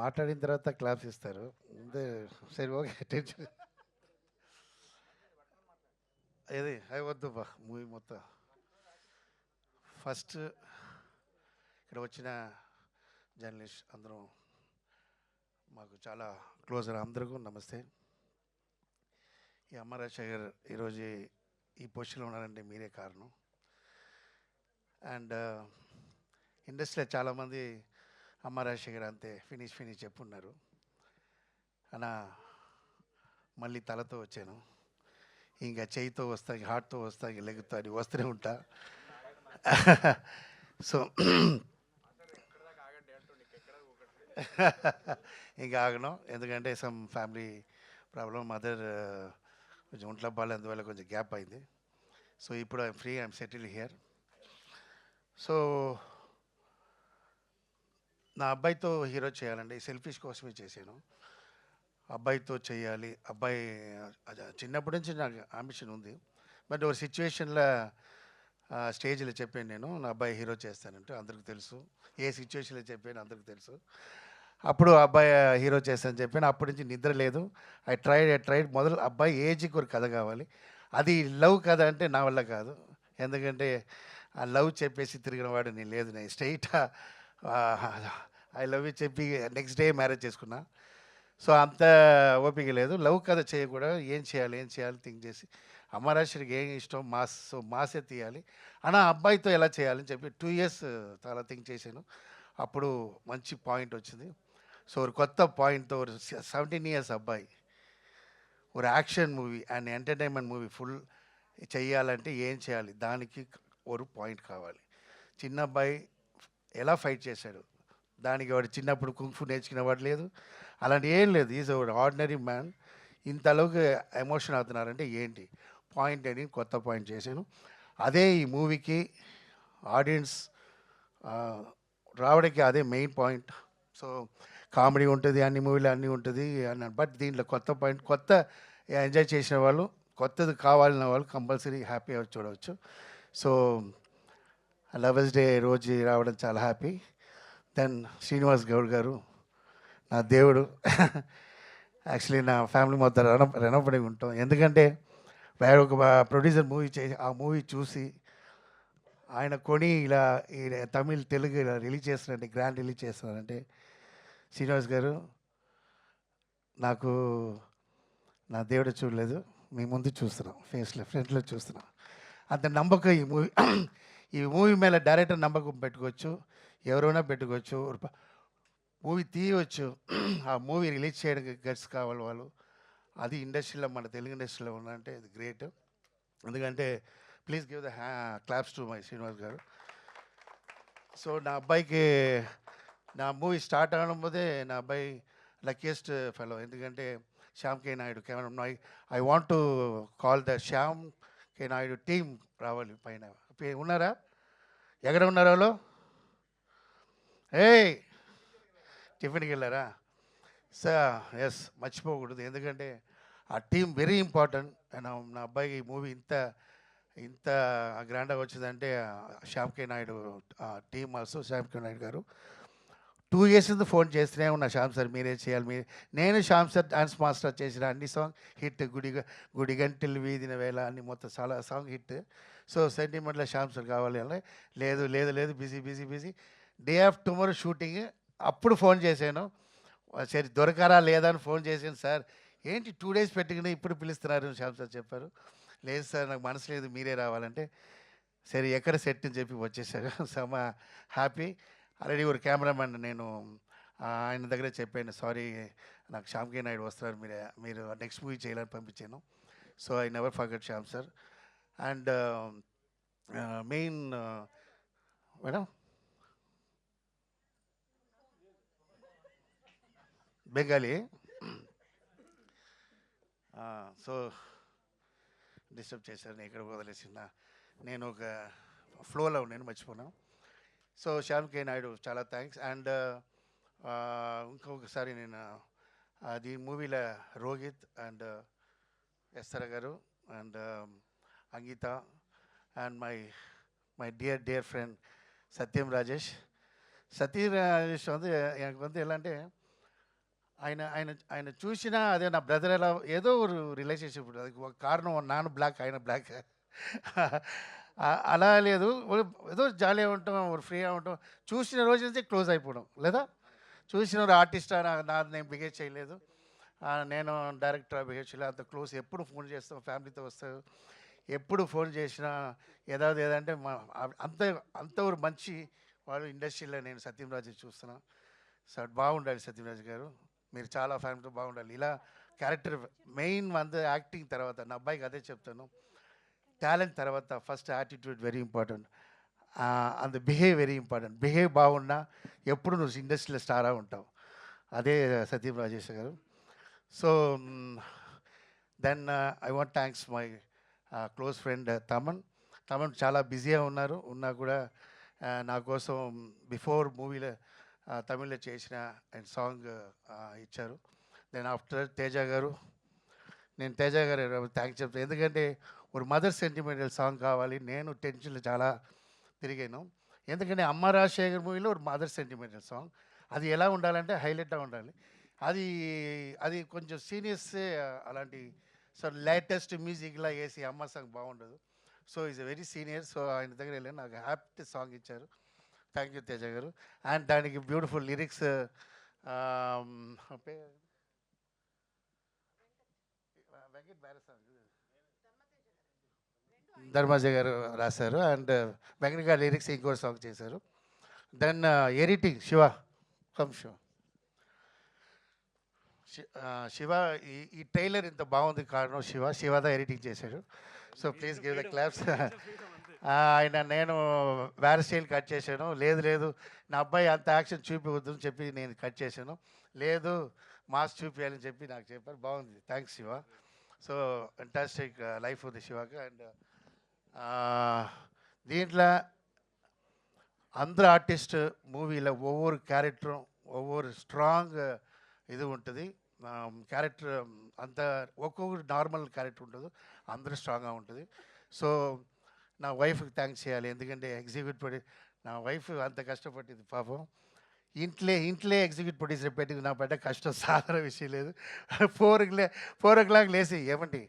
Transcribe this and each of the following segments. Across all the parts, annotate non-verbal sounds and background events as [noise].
మాట్లాడిన తర్వాత క్లాప్స్ ఇస్తారు. ముందే సరే ఓకే టెన్షన్. ఏది? అవి వద్దు బా మూవీ మొత్తం. ఫస్ట్ ఇక్కడ వచ్చిన జర్నలిస్ట్ అందరూ మాకు చాలా క్లోజర్ అందరికీ నమస్తే. ఈ అమ్మరాజశేఖర్ ఈరోజు ఈ పొజిషన్లో ఉన్నారంటే మీరే కారణం. అండ్ ఇండస్ట్రీలో చాలామంది అమ్మ రాజశేఖర్ అంతే ఫినిష్ ఫినిష్ చెప్పున్నారు. అన్న మళ్ళీ తలతో వచ్చాను. ఇంకా చేయితో వస్తా హార్ట్తో వస్తా ఇంక లెగ్తో అని వస్తూనే ఉంటా. సో ఇంకా ఆగను. ఎందుకంటే సమ్ ఫ్యామిలీ ప్రాబ్లం మదర్ కొంచెం ఒంట్లో బాగాలి అందువల్ల కొంచెం గ్యాప్ అయింది. సో ఇప్పుడు I'm free I'm settle here so నా అబ్బాయితో హీరో చేయాలండి సెల్ఫిష్ కోసమే చేశాను. అబ్బాయితో చేయాలి అబ్బాయి చిన్నప్పటి నుంచి నాకు ఆంబిషన్ ఉంది. బట్ ఒక సిచ్యువేషన్లో స్టేజ్లో చెప్పాను నేను నా అబ్బాయి హీరో చేస్తానంటే అందరికి తెలుసు. ఏ సిచ్యువేషన్లో చెప్పాను అందరికి తెలుసు. అప్పుడు అబ్బాయి హీరో చేస్తానని చెప్పాను. అప్పటి నుంచి నిద్ర లేదు. ఐ ట్రైడ్ ఐ ట్రైడ్ మొదలు అబ్బాయి ఏజ్కి ఒక కథ కావాలి. అది లవ్ కథ అంటే నా వల్ల కాదు. ఎందుకంటే ఆ లవ్ చెప్పేసి తిరిగిన వాడు నేను లేదు నేను స్ట్రైట్ ఐ లవ్ యూ చెప్పి నెక్స్ట్ డే మ్యారేజ్ చేసుకున్నా. సో అంత ఓపిక లేదు. లవ్ కథ చేయకూడదు. ఏం చేయాలి ఏం చేయాలి థింక్ చేసి. అమరాశ్వరికి ఏం ఇష్టం? మాస్ సో మాసే తీయాలి. అన్న అబ్బాయితో ఎలా చేయాలని చెప్పి టూ ఇయర్స్ చాలా థింక్ చేశాను. అప్పుడు మంచి పాయింట్ వచ్చింది. సో ఒక కొత్త పాయింట్తో ఒక సెవెంటీన్ ఇయర్స్ అబ్బాయి. ఒక action movie and entertainment movie full చేయాలంటే ఏం చేయాలి? దానికి ఒక పాయింట్ కావాలి. చిన్న అబ్బాయి ఎలా ఫైట్ చేశాడు? దానికి వాడు చిన్నప్పుడు కుంఫు నేర్చుకున్న వాడు లేదు. అలాంటి ఏం లేదు. ఈజ్ ఒక ఆర్డినరీ మ్యాన్ ఇంతలోకి ఎమోషన్ అవుతున్నారంటే ఏంటి? పాయింట్ అని కొత్త పాయింట్ చేశాను. అదే ఈ మూవీకి ఆడియన్స్ రావడానికి అదే మెయిన్ పాయింట్. సో కామెడీ ఉంటుంది అన్ని మూవీలు అన్నీ ఉంటుంది అన్నాను. బట్ దీంట్లో కొత్త పాయింట్ కొత్త ఎంజాయ్ చేసిన వాళ్ళు కొత్తది కావాలన్న వాళ్ళు కంపల్సరీ హ్యాపీగా చూడవచ్చు. సో లవర్స్ డే రోజు రావడం చాలా హ్యాపీ. దెన్ శ్రీనివాస్ గౌడ్ గారు నా దేవుడు. యాక్చువల్లీ నా ఫ్యామిలీ మొత్తం రణ రణపడి ఉంటాం. ఎందుకంటే వేరే ఒక ప్రొడ్యూసర్ మూవీ చేసి ఆ మూవీ చూసి ఆయన కొని ఇలా ఈ తమిళ్ తెలుగు ఇలా రిలీజ్ చేస్తున్నారంటే గ్రాండ్ రిలీజ్ చేస్తున్నారంటే శ్రీనివాస్ గారు నాకు నా దేవుడు చూడలేదు. మీ ముందు చూస్తున్నాం. ఫేస్లో ఫ్రంట్లో చూస్తున్నాం. అంత నమ్మకం ఈ మూవీ ఈ మూవీ మీద డైరెక్టర్ నమ్మకం పెట్టుకోవచ్చు ఎవరైనా పెట్టుకోవచ్చు మూవీ తీయవచ్చు [clears throat] ఆ మూవీ రిలీజ్ చేయడానికి గట్స్ కావాలి వాళ్ళు. అది ఇండస్ట్రీలో మన తెలుగు ఇండస్ట్రీలో ఉన్నంటే ఇది గ్రేట్. ఎందుకంటే ప్లీజ్ గివ్ ద హ్యా claps to my Srinivas garu. So నా అబ్బాయికి నా మూవీ స్టార్ట్ అవడం నా అబ్బాయి లక్కీయెస్ట్ ఫెలో ఎందుకంటే Shyam K Naidu camera I I want to call the Shyam K Naidu team రావాలి పైన. ఉన్నారా? ఎక్కడ ఉన్నారు వాళ్ళు? ఏయ్ టిఫిన్కి వెళ్ళారా? సార్ ఎస్ మర్చిపోకూడదు. ఎందుకంటే ఆ టీం వెరీ ఇంపార్టెంట్. నా నా అబ్బాయికి ఈ మూవీ ఇంత ఇంత గ్రాండ్గా వచ్చిందంటే Shyam Naidu Naidu team also Shyam Naidu garu. Two years నుంచి ఫోన్ చేస్తూనే ఉన్నా శ్యామ్ సార్ మీరే చేయాలి మీరు నేను శ్యామ్ సార్ డాన్స్ మాస్టర్ చేసిన అన్ని సాంగ్ హిట్ గుడి గుడి గంటలు వీధిన వేళ అన్ని మొత్తం చాలా సాంగ్ హిట్. సో సెంటిమెంట్లో శ్యామ్ సార్ కావాలి అంటే లేదు లేదు లేదు busy busy busy. Day off tomorrow shooting అప్పుడు ఫోన్ చేశాను. సరే దొరకారా లేదా అని ఫోన్ చేశాను సార్. ఏంటి టూ డేస్ పెట్టుకుని ఇప్పుడు పిలుస్తున్నారు శ్యామ్ సార్ చెప్పారు. లేదు సార్ నాకు మనసు లేదు మీరే రావాలంటే. సరే ఎక్కడ సెట్ అని చెప్పి వచ్చేసారు. [laughs] So happy. ఆల్రెడీ ఒక కెమెరామెన్ నేను ఆయన దగ్గర చెప్పాను. సారీ నాకు శ్యామ్కే నాయుడు వస్తున్నారు. మీరు మీరు నెక్స్ట్ మూవీ చేయాలని పంపించాను. So I never forget Shyam sir. And main madam? Bengali. So disturb చేశారు నేను ఇక్కడ వదిలేసిన. నేను ఒక ఫ్లోలో ఉన్నాను మర్చిపోను. సో శ్యామ్ కే నాయుడు చాలా థ్యాంక్స్. అండ్ ఇంకొకసారి నేను అది మూవీలో Rohit and Esther garu. And Angitha and my my dear dear friend Satyam Rajesh Satyarajesh வந்து எனக்கு வந்து எல்லான்ட்டு ఆయన ఆయన ఆయన చూసినా అదే నా బ్రదర్ ఎలా ఏదో ఒక రిలేషన్షిప్ ఉంటుంది అది ఒక కారణం నాన్న బ్లాక్ ఆయన బ్లాక్ అలా లేదు ఒక- ఏదో జాలీగా ఉంటాం ఒక ఫ్రీగా ఉంటాం చూసిన రోజు నుంచి క్లోజ్ అయిపోవడం లేదా చూసిన ఆర్టిస్ట్ నా నేను బిహేవ్ చేయలేదు ఆ, నేను డైరెక్టర్ బిహేవ్ చేయలేదు అంత క్లోజ్ ఎప్పుడు ఫోన్ చేస్తాం ఫ్యామిలీతో వస్తారు ఎప్పుడు ఫోన్ చేసినా ఏదాది ఏదంటే మా అంత అంత ఒక మంచి వాళ్ళు ఇండస్ట్రీలో నేను సత్యంరాజు చూస్తున్నా. సార్ బాగుండాలి సత్యంరాజు గారు. మీరు చాలా ఫ్యామిలీతో బాగుండాలి. ఇలా క్యారెక్టర్ మెయిన్ వంద యాక్టింగ్ తర్వాత నా అబ్బాయికి అదే చెప్తాను. టాలెంట్ తర్వాత first attitude very important. And behave very important. Behave బాగున్నా ఎప్పుడు నువ్వు ఇండస్ట్రీలో స్టారా ఉంటావు. అదే Satyam Rajesh garu. So then I want thanks my close friend Thaman. Thaman చాలా బిజీగా ఉన్నారు. ఉన్నా కూడా నా కోసం బిఫోర్ మూవీలో తమిళ్ళో చేసిన అండ్ సాంగ్ ఇచ్చారు. దెన్ ఆఫ్టర్ తేజ గారు నేను తేజ గారు థ్యాంక్స్ చెప్తాను ఎందుకంటే ఒక మదర్ సెంటిమెంటల్ సాంగ్ కావాలి. నేను టెన్షన్లో చాలా తిరిగాను. ఎందుకంటే అమ్మ రాజశేఖర్ మూవీలో ఒక మదర్ సెంటిమెంటల్ సాంగ్. అది ఎలా ఉండాలంటే హైలైట్గా ఉండాలి. అది అది కొంచెం సీనియర్స్ అలాంటి సో లేటెస్ట్ మ్యూజిక్లా వేసి అమ్మ సాంగ్ బాగుండదు. So is very senior so ఆయన దగ్గర వెళ్ళి నాకు హ్యాపీ సాంగ్ ఇచ్చారు. Thank you Teja garu. And దానికి బ్యూటిఫుల్ లిరిక్స్ ధర్మాజ గారు. రాశారు. అండ్ వెంకట గారు లిరిక్స్ ఇంకో సాంగ్ చేశారు. Then editing Shiva come Shiva Shiva ఈ ఈ ట్రైలర్ ఇంత బాగుంది కారణం శివ శివదా ఎడిటింగ్ చేశాడు. So please give the claps. ఆయన నేను వేరే స్టైల్ కట్ చేశాను. లేదు లేదు నా అబ్బాయి అంత యాక్షన్ చూపివద్దు అని చెప్పి నేను కట్ చేశాను. లేదు మాస్ చూపించాలని చెప్పి నాకు చెప్పారు. బాగుంది. Thanks Shiva. So fantastic life ఉంది శివకి. అండ్ దీంట్లో అందరు ఆర్టిస్ట్ మూవీలో ఒవ్వొరు క్యారెక్టரும் ఒవ్వొరు స్ట్రాంగ్ ఇది ఉంటుంది. క్యారెక్టర్ అంత ఒక్కొక్కరు నార్మల్ క్యారెక్టర్ ఉంటుంది అందరూ స్ట్రాంగ్గా ఉంటుంది. సో నా వైఫ్కి థ్యాంక్స్ చేయాలి ఎందుకంటే ఎగ్జిక్యూట్ ప్రొడ్యూస్ నా వైఫ్ అంత కష్టపడింది పాపం. ఇంట్లో ఇంట్లో ఎగ్జిక్యూట్ ప్రొడ్యూసర్ పెట్టింది నా పడ్డ కష్టం సాధారణ విషయం లేదు. ఫోర్ ఫోర్ ఓ క్లాక్ లేసి ఏమండి?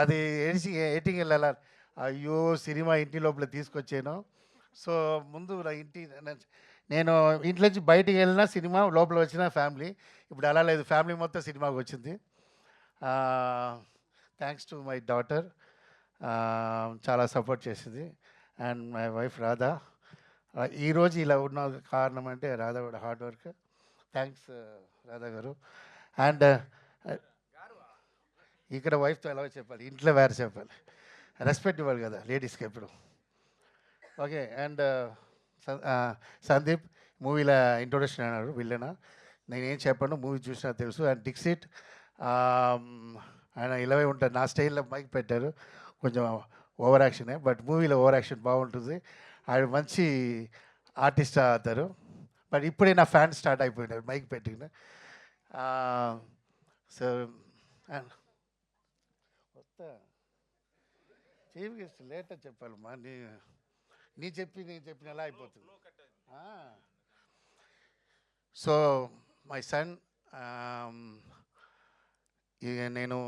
అది ఏడిసి ఎయిటింగ్ వెళ్ళాలి? అయ్యో సినిమా ఇంటి లోపల తీసుకొచ్చాను. సో ముందు నా ఇంటి నేను ఇంట్లో నుంచి బయటికి వెళ్ళినా సినిమా లోపల వచ్చిన ఫ్యామిలీ. ఇప్పుడు అలా లేదు ఫ్యామిలీ మొత్తం సినిమాకి వచ్చింది. థ్యాంక్స్ టు మై డాటర్ చాలా సపోర్ట్ చేసింది. అండ్ మై వైఫ్ రాధా ఈరోజు ఇలా ఉన్న కారణం అంటే రాధా కూడా hard work thanks Radha garu. And uh, ఇక్కడ వైఫ్తో ఎలా చెప్పాలి? ఇంట్లో వేరే చెప్పాలి. రెస్పెక్ట్ ఇవ్వాలి కదా లేడీస్కి ఎప్పుడు. ఓకే అండ్ సందీప్ మూవీలో ఇంట్రొడక్షన్ అన్నారు విల్లన. నేనేం చెప్పాను మూవీ చూసినా తెలుసు. అండ్ డిక్సిట్ ఆయన ఇలాగే ఉంటారు. నా స్టైల్లో మైక్ పెట్టారు. కొంచెం ఓవర్ యాక్షనే బట్ మూవీలో ఓవర్ యాక్షన్ బాగుంటుంది. ఆయన మంచి ఆర్టిస్ట్ అవుతారు బట్ ఇప్పుడే నా ఫ్యాన్ స్టార్ట్ అయిపోయినారు మైక్ పెట్టిన సో వస్తా. చీఫ్ గెస్ట్ లేటర్ చెప్పాలమ్మా. నేను నీ చెప్పి నేను చెప్పిన ఎలా అయిపోతుంది. సో మై సన్ నేను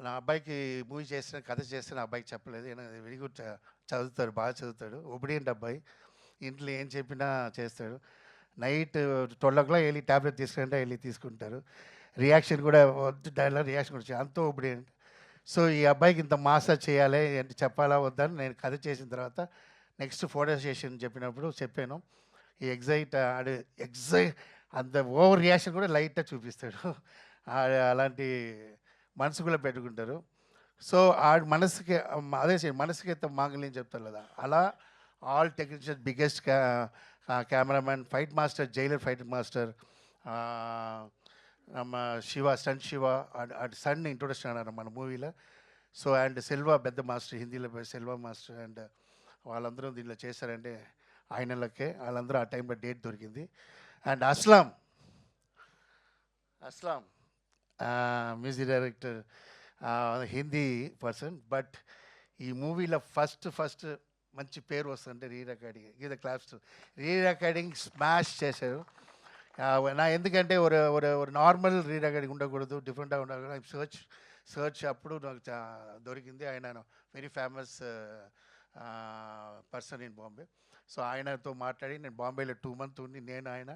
నా అబ్బాయికి మూవీ చేసిన కథ చేసిన అబ్బాయికి చెప్పలేదు. వెరీ గుడ్ చదువుతాడు బాగా చదువుతాడు. ఒబిడియంట్ అబ్బాయి. ఇంట్లో ఏం చెప్పినా చేస్తాడు. నైట్ ట్వెల్వ్ ఓ క్లాక్ వెళ్ళి ట్యాబ్లెట్ తీసుకుంటే వెళ్ళి తీసుకుంటారు. రియాక్షన్ కూడా వద్దు డైలాగ్ రియాక్షన్ కూడా. అంత ఒబిడియంట్. సో ఈ అబ్బాయికి ఇంత మాసాజ్ చేయాలి అంటే చెప్పాలా వద్దని నేను కథ చేసిన తర్వాత నెక్స్ట్ ఫోటో సెషన్ చెప్పినప్పుడు చెప్పాను. ఈ ఎగ్జైట్ ఆడు ఎగ్జై అంత ఓవర్ రియాక్షన్ కూడా లైట్గా చూపిస్తాడు. అలాంటి మనసు కూడా పెట్టుకుంటారు. సో ఆ మనసుకి అదే మనసుకి అయితే మాంగళ్యం చెప్తారు కదా అలా all technician biggest cameraman fight master Jailer fight master நம்ம శివ సన్ శివ అటు సన్ ఇంట్రొడక్షన్ అన్నారు మన మూవీలో సో అండ్ సెల్వా పెద్ద మాస్టర్ హిందీలో పెద్ద సెల్వా మాస్టర్ అండ్ వాళ్ళందరూ దీనిలో చేశారంటే ఆయనలకే వాళ్ళందరూ ఆ టైంలో డేట్ దొరికింది and Aslam Aslam music director Hindi person but ఈ మూవీలో ఫస్ట్ ఫస్ట్ మంచి పేరు వస్తుందంటే re recording Geetha claps re recording smash చేశారు நான் ఎందుకంటే ஒரு ஒரு ஒரு నార్మల్ రీడర్ ఉండకూడదు డిఫరెంట్గా ఉండకూడదు సర్చ్ సర్చ్ అప్పుడు నాకు చా- దొరికింది ఆయన very famous person in Bombay so ఆయనతో మాట్లాడి నేను బాంబేలో టూ మంత్ ఉండి నేను ఆయన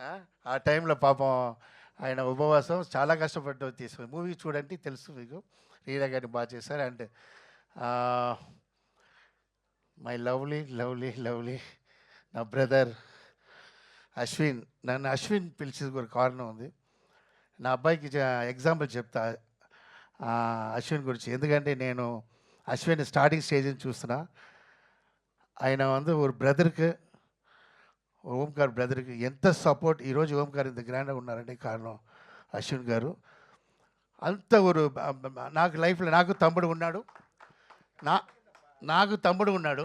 ఆ, ఆ టైంలో పాపం ఆయన ఉపవాసం చాలా కష్టపడ్డ తీసుకుని మూవీ చూడండి తెలుసు మీకు రీడా గారిని బాగా చేశారు and my lovely lovely lovely నా బ్రదర్ అశ్విన్ నన్ను అశ్విన్ పిలిచేది ఒక కారణం ఉంది నా అబ్బాయికి ఎగ్జాంపుల్ చెప్తా ఆ, అశ్విన్ గురించి ఎందుకంటే నేను అశ్విన్ స్టార్టింగ్ స్టేజ్ చూస్తున్నా ఆయన வந்து ஒரு బ్రదర్కి ఓంకార్ బ్రదర్కి ఎంత సపోర్ట్ ఈరోజు ఓంకార్ ఇంత గ్రాండ్గా ఉన్నారంటే కారణం అశ్విన్ గారు అంత ఒక బ- బ- నాకు లైఫ్లో నాకు తమ్ముడు ఉన్నాడు నా నాకు తమ్ముడు ఉన్నాడు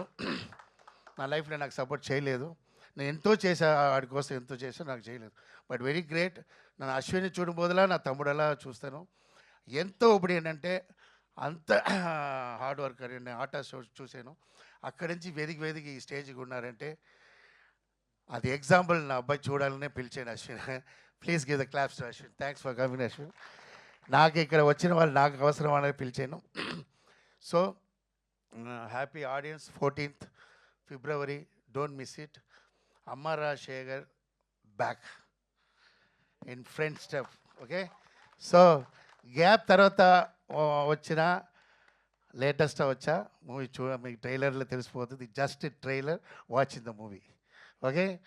నా లైఫ్లో నాకు సపోర్ట్ చేయలేదు నేను ఎంతో చేశా వాడి కోసం ఎంతో చేశా నాకు చేయలేదు. But very great. నన్ను అశ్విని చూడబోదులా నా తమ్ముడు చూస్తాను. ఎంతో ఇప్పుడు ఏంటంటే అంత [clears throat] హార్డ్ వర్కర్ నేను ఆటా షో చూశాను. అక్కడి నుంచి వెదికి వెదికి ఈ స్టేజ్కి ఉన్నారంటే అది ఎగ్జాంపుల్ నా అబ్బాయి చూడాలనే పిలిచాను Ashwin. [laughs] Please give the claps to Ashwin. Thanks for coming Ashwin. నాకు ఇక్కడ వచ్చిన వాళ్ళు నాకు అవసరం అనేది పిలిచాను. [clears throat] So happy audience fourteenth February. Don't miss it. అమ్మ Rajashekar back in front step okay so gap తర్వాత వచ్చిన లేటెస్ట్ వచ్చా? మూవీ చూ మీకు ట్రైలర్లో తెలిసిపోతుంది. Just trailer watch in the movie okay